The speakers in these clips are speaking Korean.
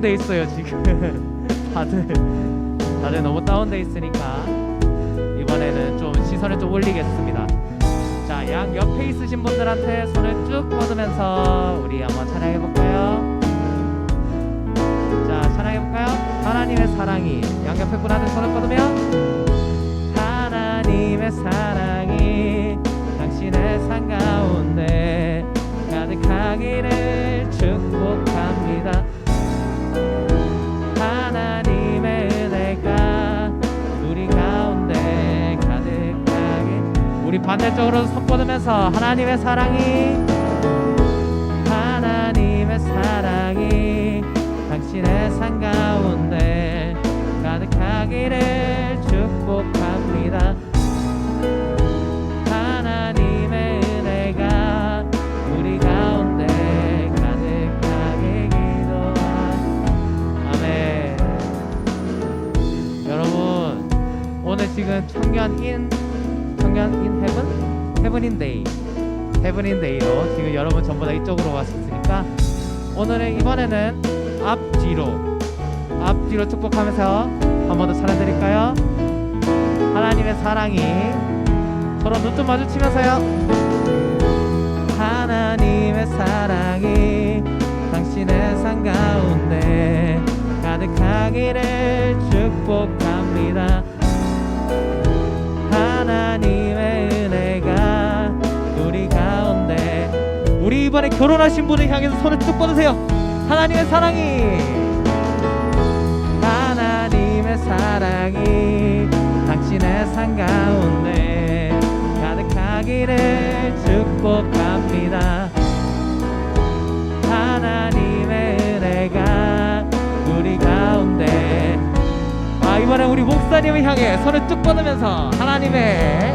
다운돼 있어요 지금 다들 다들 너무 다운돼 있으니까 이번에는 좀 시선을 좀 올리겠습니다. 자, 양 옆에 있으신 분들한테 손을 쭉 뻗으면서 우리 한번 찬양해 볼까요? 자, 찬양해 볼까요? 하나님의 사랑이 양 옆에 분한테 손을 뻗으면 우리 반대쪽으로 손 뻗으면서 하나님의 사랑이 하나님의 사랑이 당신의 삶 가운데 가득하기를 축복합니다. 하나님의 은혜가 우리 가운데 가득하게 기도합니다. 아멘. 여러분 오늘 지금 청년인 청년인 헤븐 헤븐인 데이 헤븐인 데이로 지금 여러분 전부 다 이쪽으로 왔으니까 오늘은 이번에는 앞뒤로 앞뒤로 축복하면서 한 번더 찬양드릴까요? 하나님의 사랑이 서로 눈 좀 마주치면서요. 하나님의 사랑이 당신의 삶 가운데 가득하기를 축복합니다. 하나님의 은혜가 우리 가운데 우리 이번에 결혼하신 분을 향해서 손을 쭉 뻗으세요. 하나님의 사랑이 하나님의 사랑이 당신의 삶 가운데 가득하기를 축복합니다. 목사님을 향해 손을 쭉 뻗으면서 하나님의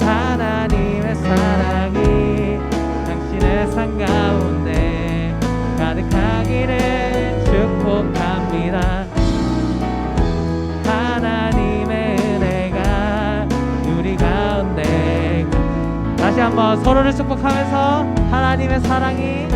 하나님의 사랑이 당신의 삶 가운데 가득하기를 축복합니다. 하나님의 은혜가 우리 가운데 다시 한번 서로를 축복하면서 하나님의 사랑이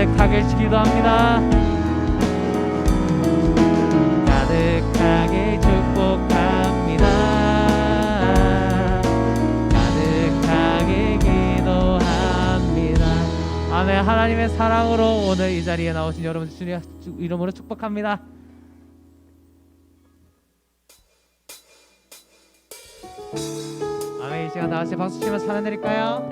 가득 가득하길 기도합니다. 가득하게 축복합니다. 가득하게 기도합니다. 아멘. 하나님의 사랑으로 오늘 이 자리에 나오신 여러분 주님 이름으로 축복합니다. 아멘. 이 시간 다 같이 박수 치면서 찬양 드릴까요?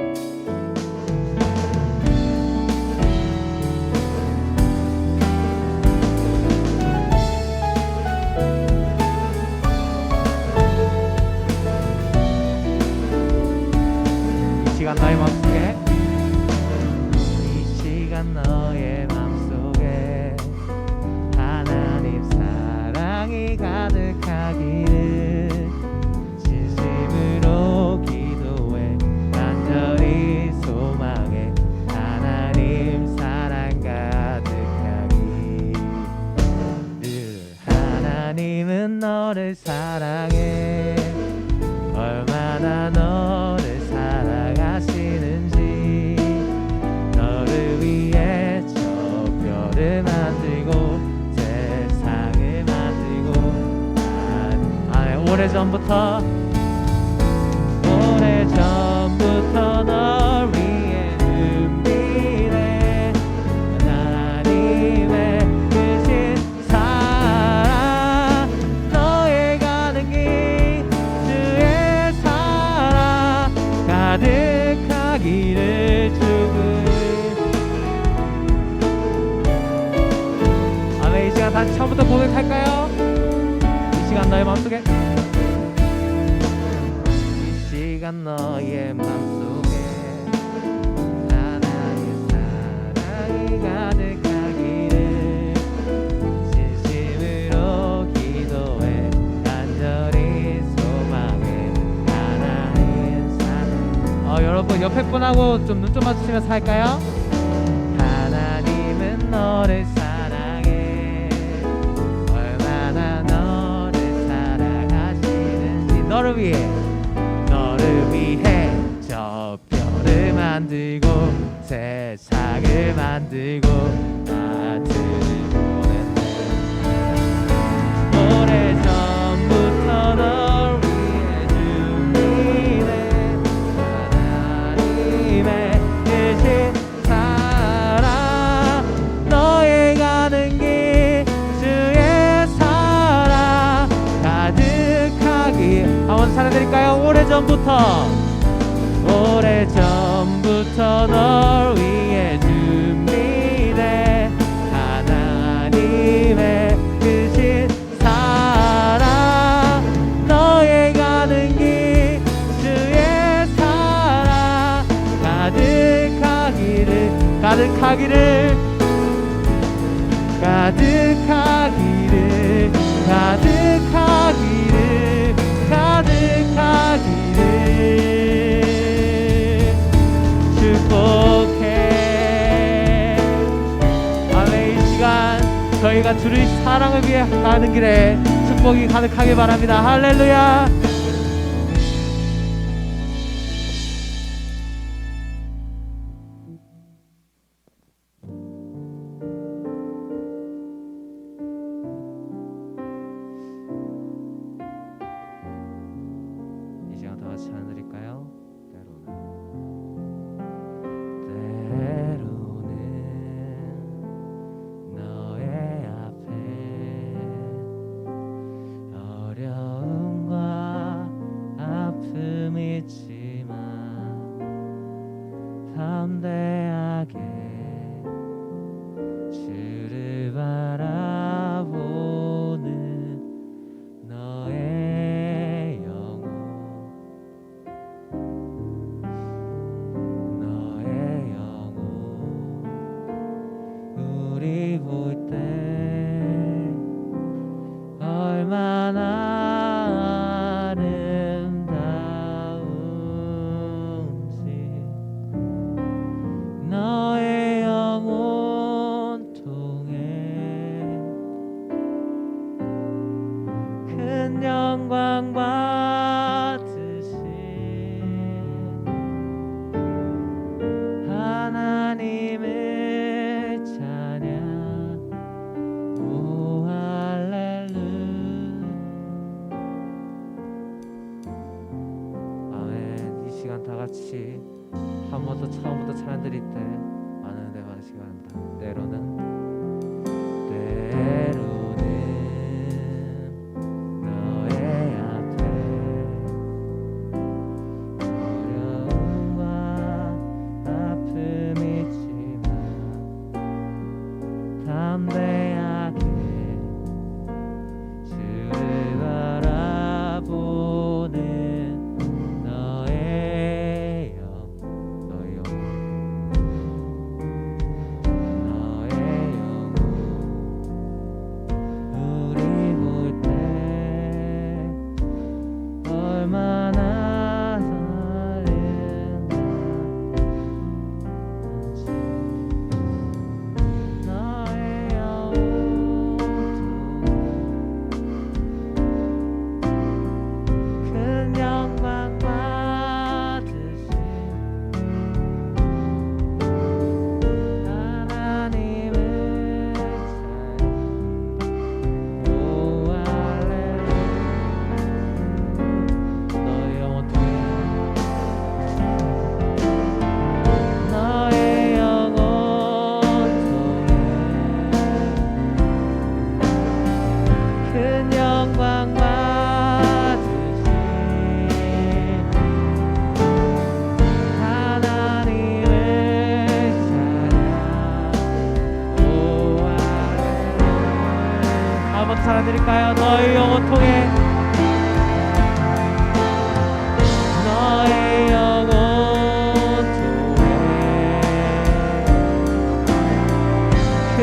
너를 사랑해. 얼마나 너를 사랑하시는지 너를 위해 저 별을 만들고 세상을 만들고. 아, 오래전부터 오래전부터 팩분하고 좀 눈좀 마주치면서 할까요? 하나님은 너를 사랑해 얼마나 너를 사랑하시는지 너를 위해 너를 위해 저 별을 만들고 세상을 만들고 드릴까요? 오래전부터. 오래전부터 널 위해 준비된 하나님의 뜻이 살아 너의 가는 길 주의 사랑. 가득하기를 가득하기를 가득 저희가 주의 사랑을 위해 가는 길에 축복이 가득하길 바랍니다. 할렐루야 같이 한 번 더 처음부터 찬양 드릴 때 많은 은혜 받으시기 바랍니다. 때로는 때로는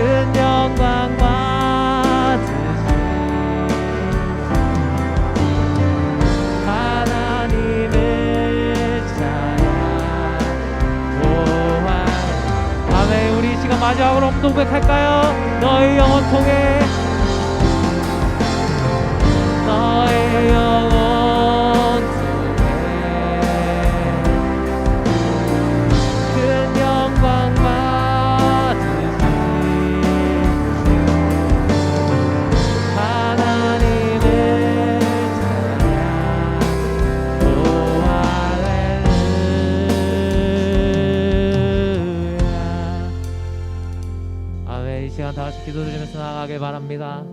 큰 영광 마지막으로 한번더 고백할까요? 너의 영혼 통해 너의 영혼 시간 다 같이 기도드리면서 나아가길 바랍니다.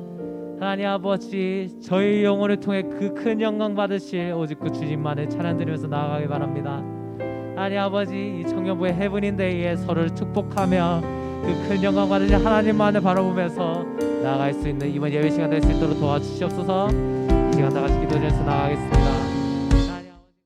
하나님 아버지 저희 영혼을 통해 그 큰 영광 받으실 오직 그 주님만을 찬양드리면서 나아가길 바랍니다. 하나님 아버지 이 청년부의 해븐인데이에 서로를 축복하며 그 큰 영광 받으실 하나님만을 바라보면서 나아갈 수 있는 이번 예배 시간 될 수 있도록 도와주시옵소서. 이 시간 다 같이 기도드리면서 나아가겠습니다